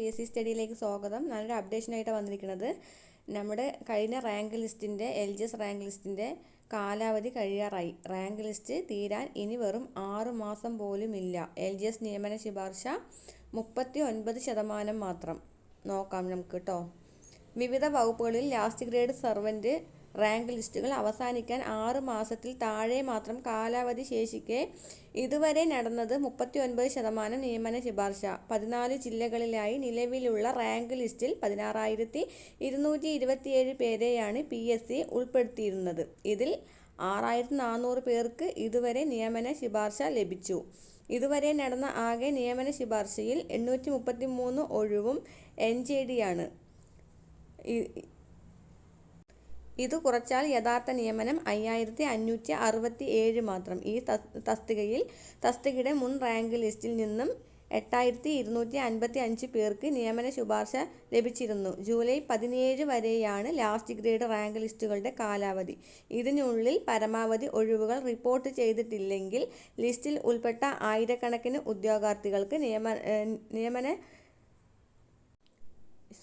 P S C സ്റ്റഡിയിലേക്ക് സ്വാഗതം. നല്ലൊരു അപ്ഡേഷനായിട്ട് വന്നിരിക്കുന്നത്. നമ്മുടെ കഴിഞ്ഞ റാങ്ക് ലിസ്റ്റിന്റെ എൽ ജി എസ് റാങ്ക് ലിസ്റ്റിന്റെ കാലാവധി കഴിയാറായി. റാങ്ക് ലിസ്റ്റ് തീരാൻ ഇനി വെറും ആറ് മാസം പോലും ഇല്ല എൽ ജി എസ് നിയമന ശുപാർശ മുപ്പത്തി ഒൻപത് ശതമാനം മാത്രം. നോക്കാം നമുക്ക് കേട്ടോ വിവിധ വകുപ്പുകളിൽ ലാസ്റ്റ് ഗ്രേഡ് സർവന്റ് റാങ്ക് ലിസ്റ്റുകൾ അവസാനിക്കാൻ ആറ് മാസത്തിൽ താഴെ മാത്രം കാലാവധി ശേഷിക്കെ ഇതുവരെ നടന്നത് മുപ്പത്തി ഒൻപത് ശതമാനം നിയമന ശുപാർശ. പതിനാല് ജില്ലകളിലായി നിലവിലുള്ള റാങ്ക് ലിസ്റ്റിൽ പതിനാറായിരത്തി ഇരുന്നൂറ്റി ഇരുപത്തിയേഴ് പേരെയാണ് പി എസ് സി ഉൾപ്പെടുത്തിയിരുന്നത്. ഇതിൽ ആറായിരത്തി നാനൂറ് പേർക്ക് ഇതുവരെ നിയമന ശുപാർശ ലഭിച്ചു. ഇതുവരെ നടന്ന ആകെ നിയമന ശുപാർശയിൽ എണ്ണൂറ്റി മുപ്പത്തി മൂന്ന് ഒഴിവും എൻ ജെ ഡി ആണ്. ഇത് കുറച്ചാൽ യഥാർത്ഥ നിയമനം അയ്യായിരത്തി അഞ്ഞൂറ്റി അറുപത്തി ഏഴ് മാത്രം. ഈ തസ്തികയിൽ തസ്തികയുടെ മുൻ റാങ്ക് ലിസ്റ്റിൽ നിന്നും എട്ടായിരത്തി ഇരുന്നൂറ്റി അൻപത്തി അഞ്ച് പേർക്ക് നിയമന ശുപാർശ ലഭിച്ചിരുന്നു. ജൂലൈ പതിനേഴ് വരെയാണ് ലാസ്റ്റ് ഗ്രേഡ് റാങ്ക് ലിസ്റ്റുകളുടെ കാലാവധി. ഇതിനുള്ളിൽ പരമാവധി ഒഴിവുകൾ റിപ്പോർട്ട് ചെയ്തിട്ടില്ലെങ്കിൽ ലിസ്റ്റിൽ ഉൾപ്പെട്ട ആയിരക്കണക്കിന് ഉദ്യോഗാർത്ഥികൾക്ക് നിയമ നിയമന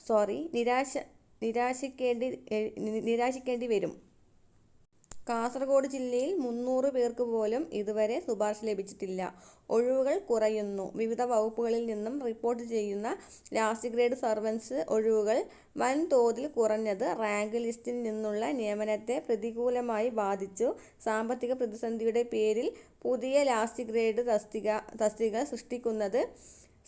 സോറി നിരാശ നിരാശിക്കേണ്ടി നിരാശിക്കേണ്ടി വരും. കാസർഗോഡ് ജില്ലയിൽ മുന്നൂറ് പേർക്ക് പോലും ഇതുവരെ ശുപാർശ ലഭിച്ചിട്ടില്ല. ഒഴിവുകൾ കുറയുന്നു. വിവിധ വകുപ്പുകളിൽ നിന്നും റിപ്പോർട്ട് ചെയ്യുന്ന ലാസ്റ്റ് ഗ്രേഡ് സർവൻസ് ഒഴിവുകൾ വൻതോതിൽ കുറഞ്ഞത് റാങ്ക് ലിസ്റ്റിൽ നിന്നുള്ള നിയമനത്തെ പ്രതികൂലമായി ബാധിച്ചു. സാമ്പത്തിക പ്രതിസന്ധിയുടെ പേരിൽ പുതിയ ലാസ്റ്റ് ഗ്രേഡ് തസ്തിക തസ്തിക സൃഷ്ടിക്കുന്നത്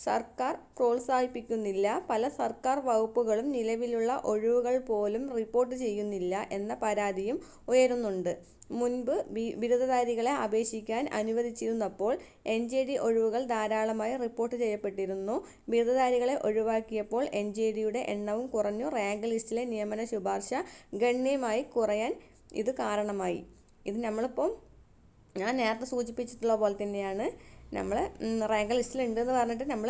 സർക്കാർ പ്രോത്സാഹിപ്പിക്കുന്നില്ല. പല സർക്കാർ വകുപ്പുകളും നിലവിലുള്ള ഒഴിവുകൾ പോലും റിപ്പോർട്ട് ചെയ്യുന്നില്ല എന്ന പരാതിയും ഉയരുന്നുണ്ട്. മുൻപ് ബിരുദധാരികളെ അപേക്ഷിക്കാൻ അനുവദിച്ചിരുന്നപ്പോൾ എൻ ജെ ഡി ഒഴിവുകൾ ധാരാളമായി റിപ്പോർട്ട് ചെയ്യപ്പെട്ടിരുന്നു. ബിരുദധാരികളെ ഒഴിവാക്കിയപ്പോൾ എൻ ജെ ഡിയുടെ എണ്ണവും കുറഞ്ഞു. റാങ്ക് ലിസ്റ്റിലെ നിയമന ശുപാർശ ഗണ്യമായി കുറയാൻ ഇത് കാരണമായി. ഇത് നമ്മളിപ്പം ഞാൻ നേരത്തെ സൂചിപ്പിച്ചിട്ടുള്ള പോലെ തന്നെയാണ്. നമ്മൾ റാങ്ക് ലിസ്റ്റിലുണ്ടെന്ന് പറഞ്ഞിട്ട് നമ്മൾ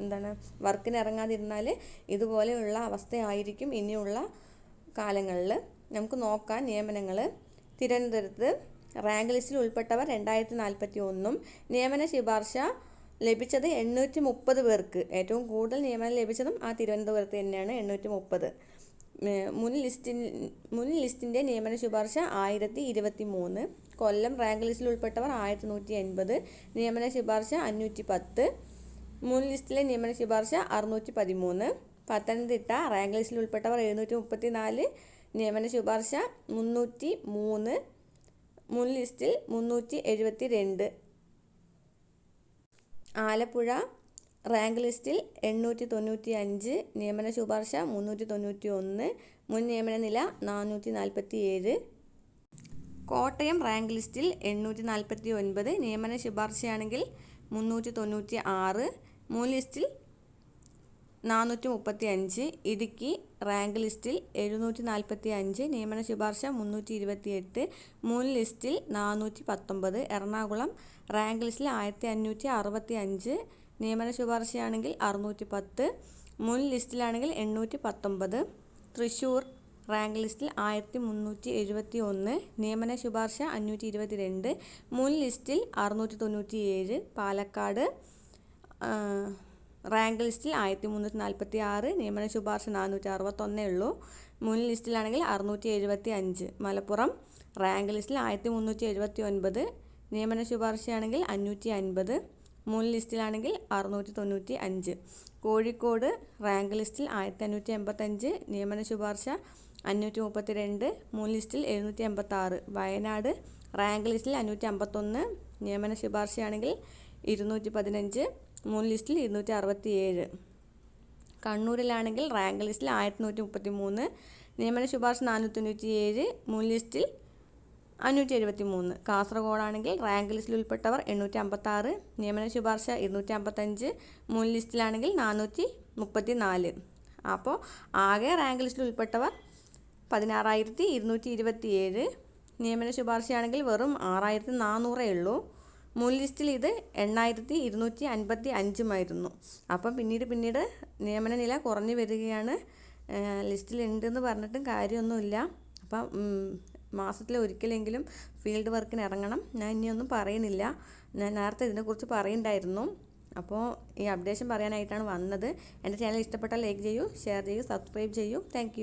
എന്താണ് വർക്കിന് ഇറങ്ങാതിരുന്നാൽ ഇതുപോലെയുള്ള അവസ്ഥയായിരിക്കും ഇനിയുള്ള കാലങ്ങളിൽ. നമുക്ക് നോക്കാം നിയമനങ്ങൾ. തിരുവനന്തപുരത്ത് റാങ്ക് ലിസ്റ്റിൽ ഉൾപ്പെട്ടവർ രണ്ടായിരത്തി നാൽപ്പത്തി ഒന്നും നിയമന ശുപാർശ ലഭിച്ചത് എണ്ണൂറ്റി മുപ്പത് പേർക്ക്. ഏറ്റവും കൂടുതൽ നിയമനം ലഭിച്ചതും ആ തിരുവനന്തപുരത്ത് തന്നെയാണ് എണ്ണൂറ്റി മുപ്പത് മുൻ ലിസ്റ്റിൻ മുൻ ലിസ്റ്റിന്റെ നിയമന ശുപാർശ ആയിരത്തി ഇരുപത്തി മൂന്ന് കൊല്ലം റാങ്ക് ലിസ്റ്റിൽ ഉൾപ്പെട്ടവർ ആയിരത്തി നൂറ്റി എൺപത് നിയമന ശുപാർശ അഞ്ഞൂറ്റി പത്ത് മുൻ ലിസ്റ്റിലെ നിയമന ശുപാർശ അറുന്നൂറ്റി പതിമൂന്ന് പത്തനംതിട്ട റാങ്ക് ലിസ്റ്റിൽ ഉൾപ്പെട്ടവർ എഴുന്നൂറ്റി മുപ്പത്തി നാല് നിയമന ശുപാർശ മുന്നൂറ്റി മൂന്ന് മുൻ ലിസ്റ്റിൽ മുന്നൂറ്റി എഴുപത്തി രണ്ട് ആലപ്പുഴ റാങ്ക് ലിസ്റ്റിൽ എണ്ണൂറ്റി തൊണ്ണൂറ്റി അഞ്ച് നിയമന ശുപാർശ മുന്നൂറ്റി തൊണ്ണൂറ്റി ഒന്ന് മുൻ നിയമന നില നാനൂറ്റി നാൽപ്പത്തി ഏഴ് കോട്ടയം റാങ്ക് ലിസ്റ്റിൽ എണ്ണൂറ്റി നാൽപ്പത്തി ഒൻപത് നിയമന ശുപാർശയാണെങ്കിൽ മുന്നൂറ്റി തൊണ്ണൂറ്റി ആറ് മുൻ ലിസ്റ്റിൽ നാനൂറ്റി മുപ്പത്തി അഞ്ച് ഇടുക്കി റാങ്ക് ലിസ്റ്റിൽ എഴുന്നൂറ്റി നാൽപ്പത്തി അഞ്ച് നിയമന ശുപാർശ മുന്നൂറ്റി ഇരുപത്തി എട്ട് മുൻ ലിസ്റ്റിൽ നാനൂറ്റി പത്തൊമ്പത് എറണാകുളം റാങ്ക് ലിസ്റ്റിൽ ആയിരത്തി അഞ്ഞൂറ്റി അറുപത്തി അഞ്ച് നിയമന ശുപാർശയാണെങ്കിൽ അറുന്നൂറ്റി പത്ത് മുൻ ലിസ്റ്റിലാണെങ്കിൽ എണ്ണൂറ്റി പത്തൊമ്പത് തൃശ്ശൂർ റാങ്ക് ലിസ്റ്റിൽ ആയിരത്തി മുന്നൂറ്റി എഴുപത്തി ഒന്ന് നിയമന ശുപാർശ അഞ്ഞൂറ്റി ഇരുപത്തി രണ്ട് മുൻ ലിസ്റ്റിൽ അറുന്നൂറ്റി തൊണ്ണൂറ്റി ഏഴ് പാലക്കാട് റാങ്ക് ലിസ്റ്റിൽ ആയിരത്തി മുന്നൂറ്റി നാൽപ്പത്തി ആറ് നിയമന ശുപാർശ നാനൂറ്റി അറുപത്തൊന്നേ ഉള്ളൂ. മുൻ ലിസ്റ്റിലാണെങ്കിൽ അറുന്നൂറ്റി എഴുപത്തി അഞ്ച് മലപ്പുറം റാങ്ക് ലിസ്റ്റിൽ ആയിരത്തി മുന്നൂറ്റി എഴുപത്തി ഒൻപത് നിയമന ശുപാർശയാണെങ്കിൽ അഞ്ഞൂറ്റി അൻപത് മുൻ ലിസ്റ്റിലാണെങ്കിൽ അറുന്നൂറ്റി തൊണ്ണൂറ്റി അഞ്ച് കോഴിക്കോട് റാങ്ക് ലിസ്റ്റിൽ ആയിരത്തി അഞ്ഞൂറ്റി എൺപത്തഞ്ച് നിയമന ശുപാർശ അഞ്ഞൂറ്റി മുപ്പത്തി രണ്ട് മുൻ ലിസ്റ്റിൽ എഴുന്നൂറ്റി എൺപത്താറ് വയനാട് റാങ്ക് ലിസ്റ്റിൽ അഞ്ഞൂറ്റി അമ്പത്തൊന്ന് നിയമന ശുപാർശയാണെങ്കിൽ ഇരുന്നൂറ്റി പതിനഞ്ച് മുൻ ലിസ്റ്റിൽ ഇരുന്നൂറ്റി അറുപത്തി ഏഴ് കണ്ണൂരിലാണെങ്കിൽ റാങ്ക് ലിസ്റ്റിൽ ആയിരത്തി നൂറ്റി മുപ്പത്തി മൂന്ന് നിയമന ശുപാർശ നാനൂറ്റി തൊണ്ണൂറ്റി ഏഴ് മുൻ ലിസ്റ്റിൽ അഞ്ഞൂറ്റി എഴുപത്തി മൂന്ന് കാസർഗോഡാണെങ്കിൽ റാങ്ക് ലിസ്റ്റിൽ ഉൾപ്പെട്ടവർ എണ്ണൂറ്റി അമ്പത്താറ് നിയമന ശുപാർശ ഇരുന്നൂറ്റി അമ്പത്തഞ്ച് മുൻ ലിസ്റ്റിലാണെങ്കിൽ നാനൂറ്റി മുപ്പത്തി നാല് അപ്പോൾ ആകെ റാങ്ക് ലിസ്റ്റിൽ ഉൾപ്പെട്ടവർ പതിനാറായിരത്തി ഇരുന്നൂറ്റി ഇരുപത്തി ഏഴ് നിയമന ശുപാർശയാണെങ്കിൽ വെറും ആറായിരത്തി നാനൂറേ ഉള്ളൂ. മുൻ ലിസ്റ്റിൽ ഇത് എണ്ണായിരത്തി ഇരുന്നൂറ്റി അൻപത്തി അഞ്ചുമായിരുന്നു അപ്പം പിന്നീട് പിന്നീട് നിയമന നില കുറഞ്ഞു വരികയാണ്. ലിസ്റ്റിൽ ഉണ്ടെന്ന് പറഞ്ഞിട്ടും കാര്യമൊന്നുമില്ല. അപ്പം മാസത്തിൽ ഒരിക്കലെങ്കിലും ഫീൽഡ് വർക്കിന് ഇറങ്ങണം. ഞാൻ ഇനിയൊന്നും പറയുന്നില്ല. ഞാൻ നേരത്തെ ഇതിനെക്കുറിച്ച് പറയുന്നുണ്ടായിരുന്നു. അപ്പോൾ ഈ അപ്ഡേഷൻ പറയാനായിട്ടാണ് വന്നത്. എന്റെ ചാനൽ ഇഷ്ടപ്പെട്ടാൽ ലൈക്ക് ചെയ്യൂ ഷെയർ ചെയ്യൂ സബ്സ്ക്രൈബ് ചെയ്യൂ. താങ്ക്